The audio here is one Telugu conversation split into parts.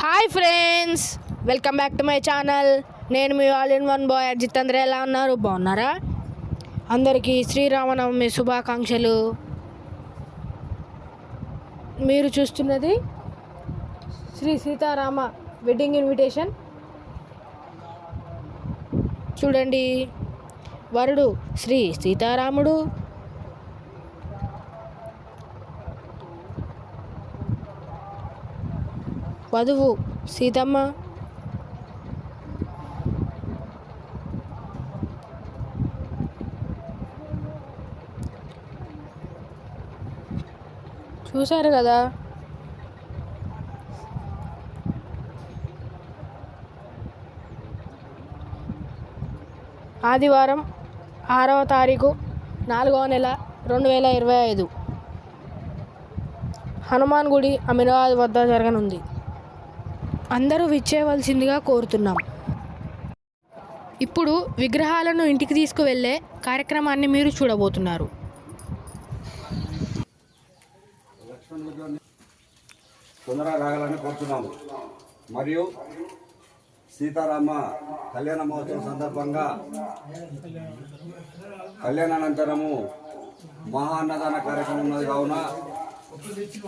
Hi friends welcome back to my channel నేను మీ all in one boy Ajith ఎలా ఉన్నారు? బాగున్నారా? అందరికీ శ్రీరామనవమి శుభాకాంక్షలు. మీరు చూస్తున్నది శ్రీ సీతారామ వెడ్డింగ్ ఇన్విటేషన్ చూడండి. వరుడు శ్రీ సీతారాముడు వధువు సీతమ్మ. చూశారు కదా? ఆదివారం ఆరవ తారీఖు నాలుగవ నెల రెండు వేల ఇరవై ఐదు. హనుమాన్ గుడి అమీరాబాద్ వద్ద జరగనుంది. అందరూ విచ్చేయవలసిందిగా కోరుతున్నాం. ఇప్పుడు విగ్రహాలను ఇంటికి తీసుకువెళ్ళే కార్యక్రమాన్ని మీరు చూడబోతున్నారు. తొందరగా రాగాలని కోరుతున్నాము. మరియు సీతారామ కళ్యాణ మహోత్సవం సందర్భంగా కళ్యాణానంతరము మహా అన్నదాన కార్యక్రమం ఉన్నది కావున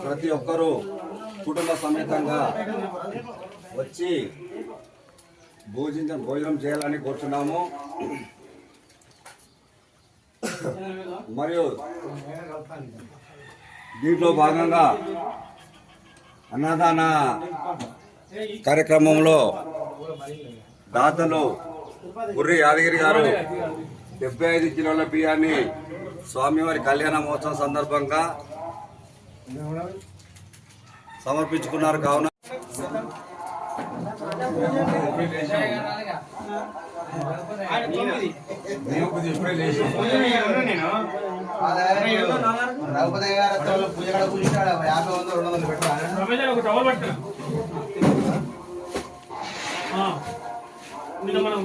ప్రతి ఒక్కరూ కుటుంబ సమేతంగా వచ్చి భోజించ భోజనం చేయాలని కోరుతున్నాము మరియు దీంట్లో భాగంగా అన్నదాన కార్యక్రమంలో దాతలు గుర్రి యాదగిరి గారు డెబ్బై ఐదు కిలోల బియ్యాన్ని స్వామివారి కళ్యాణ మహోత్సవం సందర్భంగా సమర్పించుకున్నారు. కావున రఘుపతి గారు పూజ కూడా పూజిస్తాడు యాభై వందలు రెండు వందలు పెట్టాలి రమేష్ ఒక టవల్ పట్టు ఆ. నిన్న మనం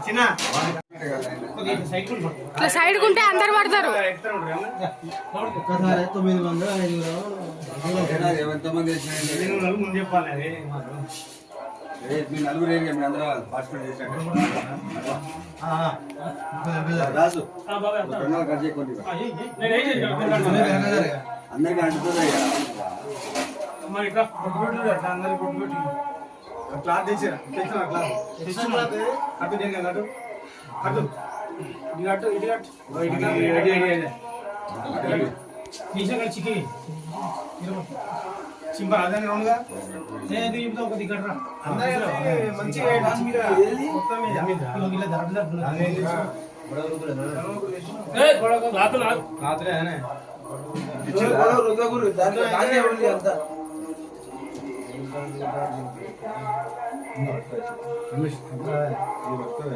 చిన్న ఇట్లా సైడ్కుంటే అందరు పడతారు. ఒక్కసారి తొమ్మిది వందలు ఐదు ఎంతమంది? ముందు చెప్పాలి మీ నలుగురు ఏరిగా మీ అందరూ పార్టిసిపేట్ చేసినట్టు. రాజు రెండు కట్ చేయకండి? అందరికీ అంటుతుంది అయ్యా మరి ఇట్లా క్లాత్. తెచ్చిరా తెచ్చిన క్లాత్. తెచ్చిన అటు దేని అటు అటు ఇది అటు ఇది అటు ఇది అటు, ఇది అటు, ఇది అటు. తీసాక చికెన్ సింపల్ అదే రెండుగా. నేను ఇప్పుడు ఒక దిగట్రా అందరికీ మంచిగా రాత్రి రాత్రి అనే రుద్రగురు దాంట్లో ఉంది అంతా.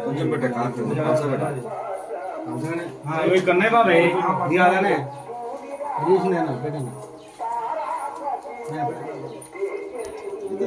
కొంచెం పెట్టే కాదు కొంచెం పెట్టాలి ఇక్కడ ఉన్నాయి బాబాయ్ ఇది కాదనే నేను పెట్టండి ఇది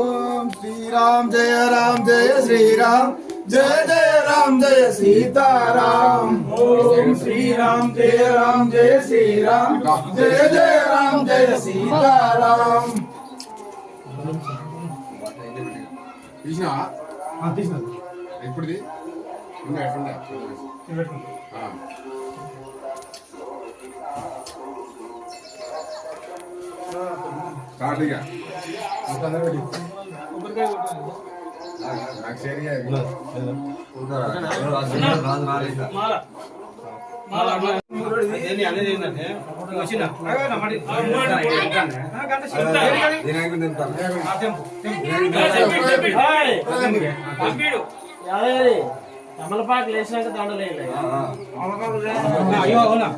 ఓం శ్రీరామ్ జయ రామ్ జయ శ్రీరామ్ జయ జయ రామ్ జయ సీతారాం. ఓం శ్రీరామ్ జయ రామ్ జయ శ్రీరామ్ జయ జయ రామ్ జయ సీతారాం. తీసినా? తీసిన. ఎప్పుడుది? ఉండే ఎట్లుండే ఇక. నాకు తమలపాకు లేచినాక దండలేదు అయ్యో అవునా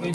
నేను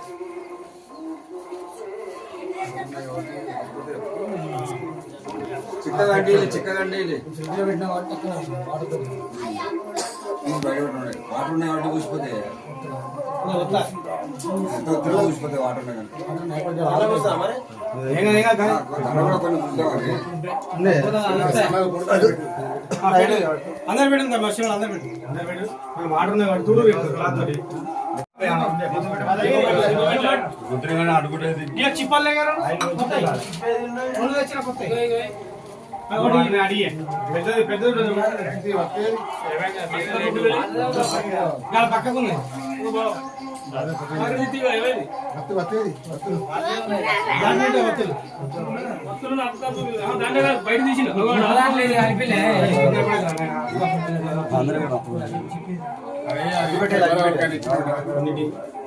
చిక్కగండి చిక్కగండి వాటర్ ఉన్నాయి వాటి కూసిపోతే కూసిపోతే వాటర్ ఉన్నాయి అందరు అందరు పెట్టండి. అందరు పెట్టు. వాటర్ ఉన్నాయి వాటి చిప్పలే కదా తెచ్చిన కొత్త అడిగే? పెద్దది పెద్దది పక్కకున్నాయి బయట తీసిన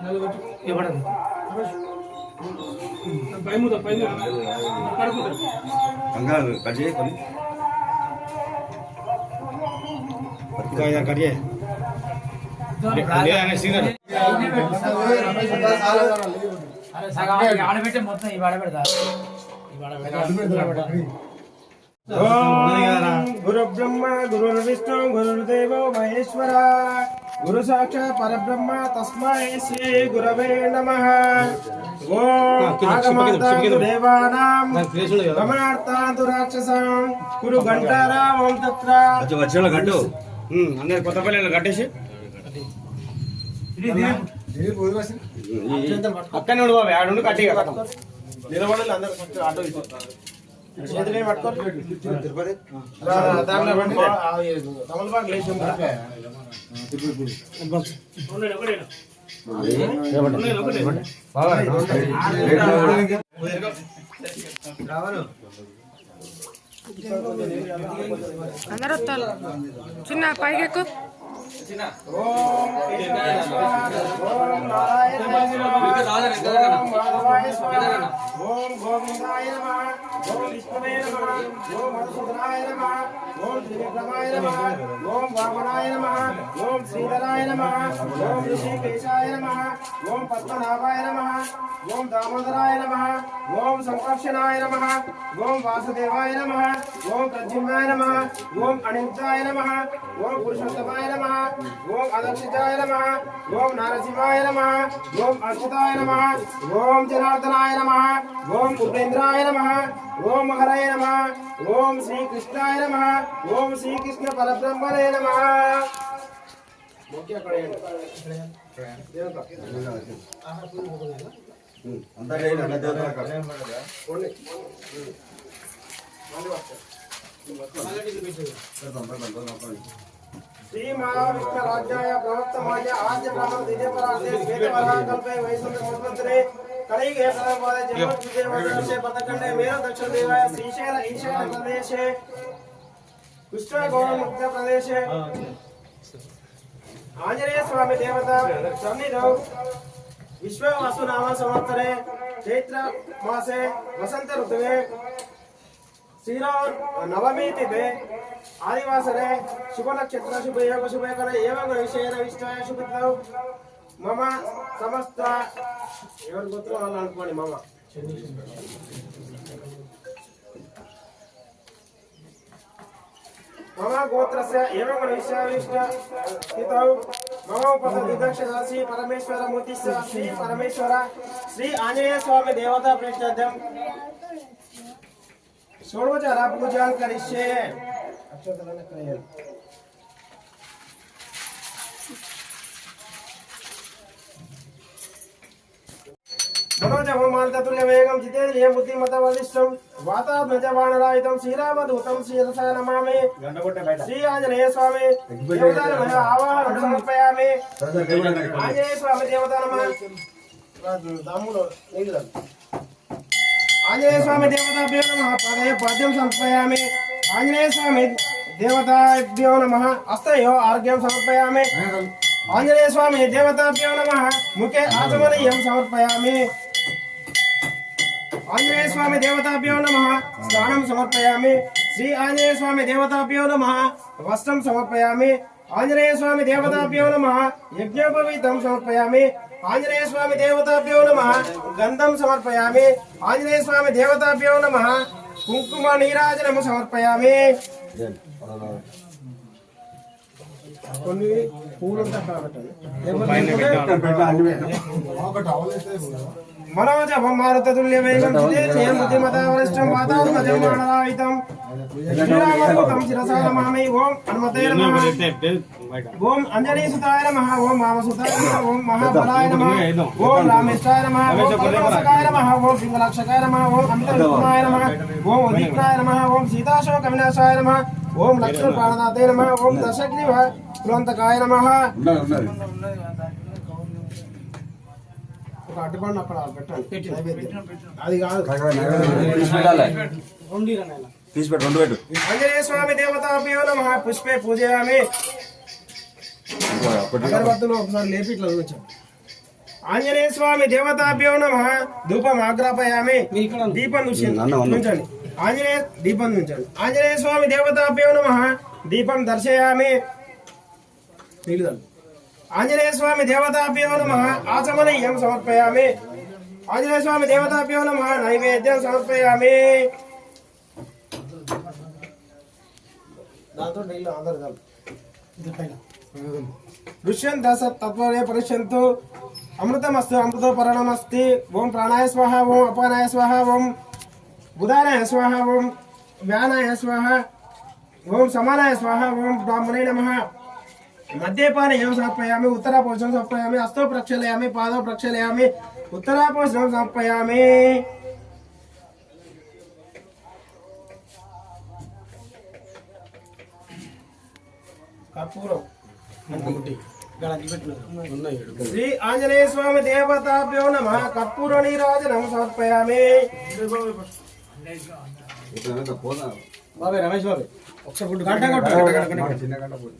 వచ్చి పైముద పైముద పడుకుంటారు కంగారు కట్ చేయి కొన్ని. గురు బ్రహ్మ గురు విష్ణు గురుదేవ మహేశ్వర. గురు సాక్షాత్ పరబ్రహ్మ తస్మై శ్రీ గురవే నమ. రాక్షసాం తత్ర. అందరు కొత్త పల్లెలు కట్టేసి బాబు ఆడు కట్టి నిలబడాలి అందరు ఆటో ఇటు. అందరూ వస్తారు. చిన్న పైకి ఓం ఓం నారాయణ ఓం మాధవాయ స్వాహ ఓం గోవిందాయ నమః ఓం విష్ణువే నమః ఓం మధుసూదనాయ నమః ఓం త్రివిక్రమాయ నమః ఓం వామనాయ నమః ఓం శ్రీధరాయ నమః ఓం ఋషికేశాయ నమః ఓం పద్మనాభాయ నమః ఓం దామోదరాయ నమః ఓం సంకర్షణాయ నమః ఓం వాసుదేవాయ నమః ఓం ప్రద్యుమ్నాయ నమః ఓం అనిత్యాయ నమ. ఓం అదక్షితాయ నమ. ఓం నరసింహాయ నమ. ఓం అక్షితాయ నమ. ఓం జనార్దనాయ నమ. ఓం ఉపేంద్రాయ నమ. ఓం హరయ నమ. ఓం శ్రీకృష్ణాయ నమ. ఓం శ్రీకృష్ణ పరబ్రహ్మణే నమ. అంతా చేయండి అట్లా శ్రీ మహావిష్ణు రాజ్యాయ ప్రవర్తమాయ ఆద్య బ్రహ్మ దివ్యపరాశే శ్వేతవరాకల్పై వైశంత సంవత్సరే కలిగే సర్వోదయ జన్మవిజయవర్షే పథకండే మేర దక్షిణ దేవాయ శ్రీశైల ఈశాన్య ప్రదేశే. ఆంజనేయ స్వామి దేవత సన్నిధౌ. విశ్వ వసునామ సంవత్సరే. చైత్ర మాసే. వసంత ఋతువే. ಶ್ರೀರಾಮ ನವಮಿ ತಿಥೆ ಆದಿವಾಸನೆ ಶುಭ ನಕ್ಷತ್ರ ಶುಭ ಯೋಗ ಶುಭಕರ ಏವಾಗ ವಿಷಯನ ವಿಷ್ಟಾಯ ಶುಭ ಮಮ ಸಮಸ್ತ ఎవరు గోత్రం వాళ్ళు అనుకోండి మమ. మమ గోత్రస్య ఏమేవ విశ్వావిష్ట స్థితౌ మమ పరమేశ్వర మూర్తి శ్రీ పరమేశ్వర శ్రీ ఆంజనేయ స్వామి దేవతా ప్రేక్షార్థం છોડવો ચાલા પૂજન કરી છે અક્ષર તને अच्छा, કહે तो मनोजवमान्ततुल्य वेगं जितेन्द्रियं बुद्धिमतवलिष्ठं वाताभ्यजवानरायितं श्रीरामदूतं श्रीरसा नमामि श्री आञ्जनेय स्वामि। देवतानमः आवाहनं समर्पयामि। आञ्जनेय स्वामि देवतानमः आञ्जनेयस्वामिदेवताभ्यो नमः। पादये पद्यं समर्पयामि। आञ्जनेयस्वामि देवताभ्यो नमः। हस्तयो आर्घ्यं समर्पयामि। आञ्जनेयस्वामि देवताभ्यो नमः। मुखे आचमनीयं समर्पयामि। आञ्जनेयस्वामि देवताभ्यो नमः। स्नानं समर्पयामि। श्री आञ्जनेयस्वामि देवताभ्यो नमः। वस्त्रं समर्पयामि। आञ्जनेयस्वामि देवताभ्यो नमः। यज्ञोपवीतं समर्पयामि। ఆంజనేయ స్వామి దేవతాభ్యో నమ. గంధం సమర్పయామి. ఆంజనేయ స్వామి దేవతాభ్యో నమ. కుంకుమ నీరాజనము సమర్పయామి. కొన్ని పూలు మనోజవం మారుతతుల్య వేగం బుద్ధిమతావరిష్టం వాతాత్మజం మానరాయుధం శ్రీరామదూతం శిరసా నమామి ఓం హనుమతే నమః ఓం అంజనీ సుతాయ నమః ఓం మామసుతాయ నమః ఓం మహాబలాయ నమః ఓం రామేశ్వరాయ నమః ఓం కల్పవసకాయ నమః ఓం పింగళక్షకాయ నమః ఓం అంతర్గుణాయ నమః ఓం ఉదిక్రాయ నమః ఓం సీతాశోక వినాశాయ నమః ఓం లక్ష్మణ ప్రాణనాథే నమః ఓం దశగ్రీవ కులంతకాయ నమః ఉన్నది ఉన్నది ఒక అడ్డుపండు అక్కడ పెట్టండి. అది కాదు. తీసి పెట్టాలి. తీసి పెట్టు. రెండు పెట్టు ఆంజనేయ స్వామి దేవతాభ్యో నమ పుష్పే పూజయామి. అగరబత్తులు ఒకసారి లేపి ఇట్లా చూపించాం ఆంజనేయ స్వామి దేవతాభ్యో నమ ధూపం ఆగ్రాపయామి. దీపం ఉంచండి. ఆంజనేయ దీపం ఉంచండి ఆంజనేయ స్వామి దేవతాభ్యో నమ దీపం దర్శయామి. నీళ్ళు. ఆంజనేయ స్వామి దేవతాభ్యో నమ. ఆచమనీయం సమర్పయామి. ఆంజనేయ స్వామి దేవతాభ్యో నమ. నైవేద్యం సమర్పయామి. దుష్యంత తత్వరే పరిష్యంతు అమృతమస్తు అమృతో పరణమస్తి. ఓం ప్రాణాయ స్వాహ ఓం అపానాయ స్వాహ ఓం బుధానాయ స్వాహ ఓం వ్యానాయ స్వాహ ఓం సమానాయ స్వాహ ఓం బ్రాహ్మణే నమ. मद्यपान एवं स्थापयामि उत्तरापोषण स्थापयामि हस्तौ प्रक्षालयामि पादौ प्रक्षालयामि उत्तरापोषण स्थापयामि కర్పూరం శ్రీ ఆంజనేయ స్వామి దేవతాభ్యో నమ కర్పూర నీరాజ నమ సమర్పయామి బాబాయ్ ఒకసారి గంట చిన్న గంట పోదు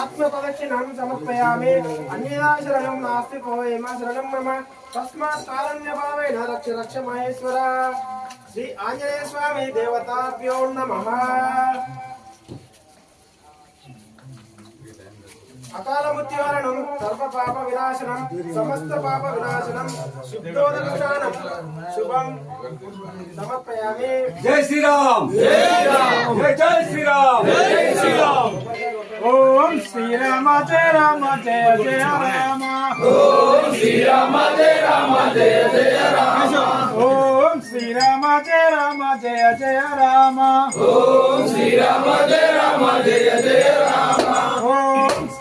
ఆత్మ ప్రదక్షిణం సమర్పయామి అన్యదా శరణం నాస్తి కోయేమ శరణం మమ తస్మాత్ కారణ్య భావేన రక్ష రక్ష మహేశ్వర శ్రీ ఆంజనేయ స్వామి దేవతాభ్యో నమః. అకాల మృత్యుహరణం సర్వ పాప వినాశనం సమస్త పాప వినాశనం శుద్ధోదక్షాణం శుభం సమర్పయామి. జై శ్రీరామ్! జై శ్రీరామ్! జై శ్రీరామ్! జై శ్రీరామ్! ఓం శ్రీరామ జయ రామ జయ జయ రామ. ఓం శ్రీరామ జయ రామ జయ జయ రామ. ఓం శ్రీరామ జయ రామ జయ జయ రామ. ఓం శ్రీరామ జయ రామ జయ జయ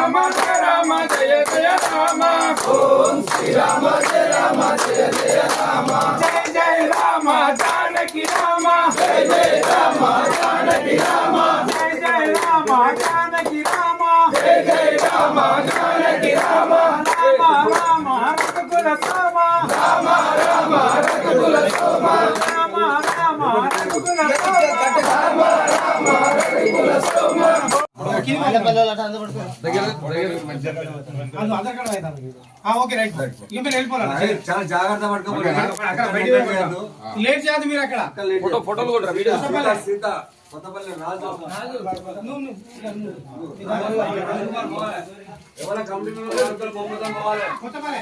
రామ రామ జయ జయ రామ. ఓం శ్రీ రామ జయ రామ జయ జయ రామ. జయ జయ రామ జానకి రామ. జయ జయ రామ జానకి రామ. జయ జయ రామ జానకి రామ. జయ జయ రామ జానకి రామ. రామ రామ రఘుకుల సోమ రామ రామ రఘుకుల సోమ రామ రామ రఘుకుల సోమ చాలా జాగ్రత్త పట్టుకోవాలి అక్కడ బయటికి వెళ్ళకూడదు. లేట్ చేయదు మీరు అక్కడ ఫోటోలు కూడా వీడియో సీత కొత్తపల్లి రాజు ఎవరైనా కంపెనీ బొమ్మతో పోవాలి కొత్తపల్లి.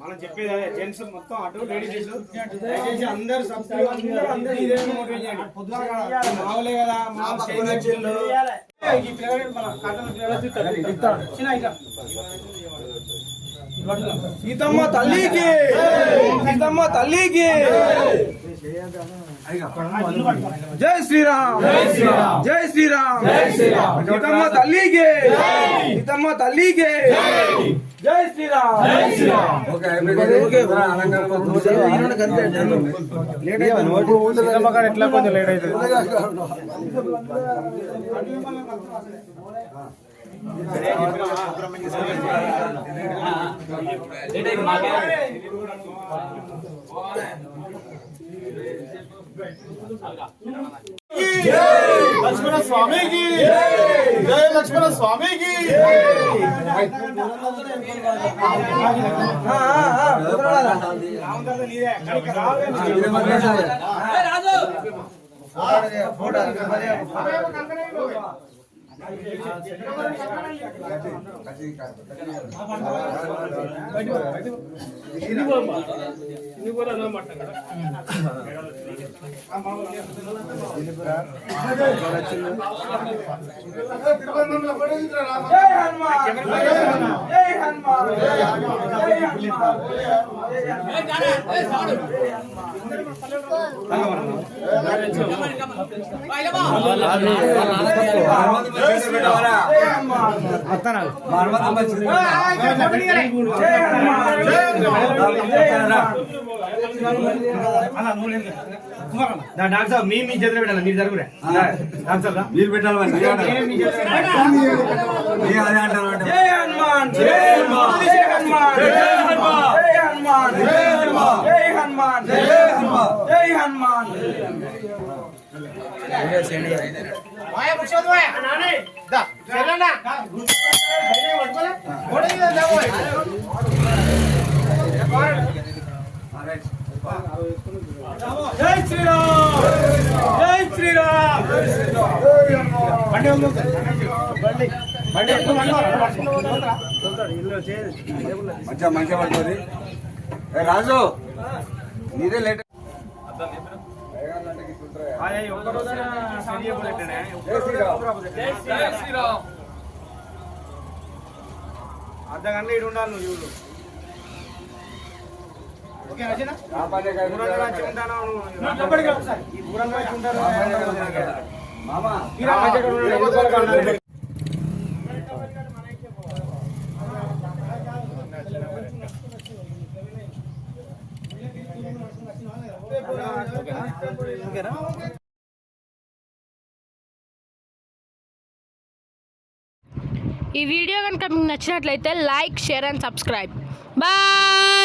మనం చెప్పేది అదే జెంట్స్ మొత్తం అటు లేడీస్ దయచేసి అందరు సబ్స్క్రైబ్ అందరూ అందరూ ఇదే మోటివేట్ చేయండి పొద్దున మావులే కదా మా చేయించిండు ఈ పిల్లగాడు మన కాటన్ పిల్లగాడు ఇస్తాడు. చిన్న ఇట్లా. సీతమ్మ తల్లికి! సీతమ్మ తల్లికి! జై శ్రీరామ్! జై శ్రీరామ్. జై శ్రీరామ్! జై శ్రీరామ్. సీతమ్మ తల్లికి! సీతమ్మ తల్లికి! జై శ్రీరామ్ జై శ్రీరామ్ ఓకే ఓకే అలంకారం లేట్ అయింది నోటి ఊళ్ళో ఎట్లా కొంచెం లేట్ అయింది జై లక్ష్మణ స్వామికి జయ లక్ష్మణ స్వామికి రాజు! హనుమా డాక్టర్ సాబ్ మీ మీ చేతులు పెట్టాలి మీరు జరుగురే డాక్టర్ సాబ్ మీరు పెట్టాలి హనుమాన్ జై హనుమాన్ జై హనుమాన్ జై హనుమాన్ జై హనుమాన్ జై హనుమాన్ జై హనుమాన్. జై హనుమాన్. జై శ్రీరామ్. జై శ్రీరామ్. బండి. బండి. బండి మంచిగా మంచిగా పడుతుంది. ఏ రాజు నీదే లేట్ అర్ధ గంట ఇటు ఉండాలి నువ్వు చూడు ఓకే నచ్చిందా ఆ పనే కాదు. దూరంగా వచ్చి ఉంటాను నువ్వు. ఈ దూరంగా వచ్చి ఉంటాను మామ మీరా మధ్య ఇక్కడ ఉండండి. ఎవరి దూరంగా ఉండాలి. ఈ వీడియో కనుక మీకు నచ్చినట్లయితే like share and subscribe. Bye!